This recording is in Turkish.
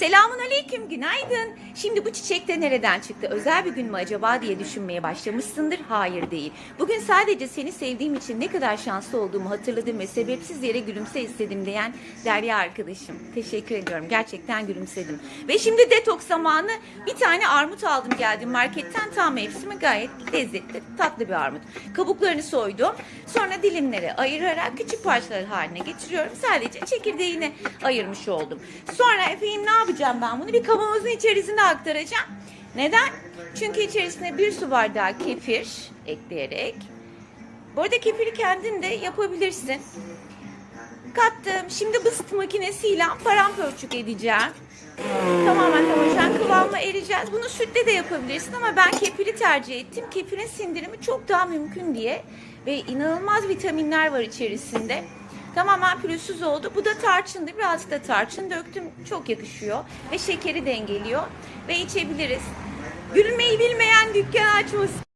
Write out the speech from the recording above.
Selamun aleyküm, günaydın. Şimdi bu çiçek de nereden çıktı? Özel bir gün mü acaba diye düşünmeye başlamışsındır. Hayır değil. Bugün sadece seni sevdiğim için ne kadar şanslı olduğumu hatırladım ve sebepsiz yere gülümse istedim diyen Derya arkadaşım. Teşekkür ediyorum. Gerçekten gülümsedim. Ve şimdi detoks zamanı bir tane armut aldım geldim marketten. Tam mevsimi gayet lezzetli, tatlı bir armut. Kabuklarını soydum. Sonra dilimlere ayırarak küçük parçalar haline getiriyorum. Sadece çekirdeğini ayırmış oldum. Sonra efendim ne yapacağım ben bunu? Bir kavanozun içerisine aktaracağım. Neden? Çünkü içerisine bir su bardağı kefir ekleyerek. Bu arada kefiri kendin de yapabilirsin. Kattım. Şimdi bıst makinesiyle paramparçuk edeceğim. Tamamen homojen kıvamla ereceğiz. Bunu sütle de yapabilirsin ama ben kefiri tercih ettim. Kefirin sindirimi çok daha mümkün diye ve inanılmaz vitaminler var içerisinde. Tamamen pürüzsüz oldu. Bu da tarçındı. Birazcık da tarçın döktüm. Çok yakışıyor ve şekeri dengeliyor ve içebiliriz. Gülmeyi bilmeyen dükkan açmasın.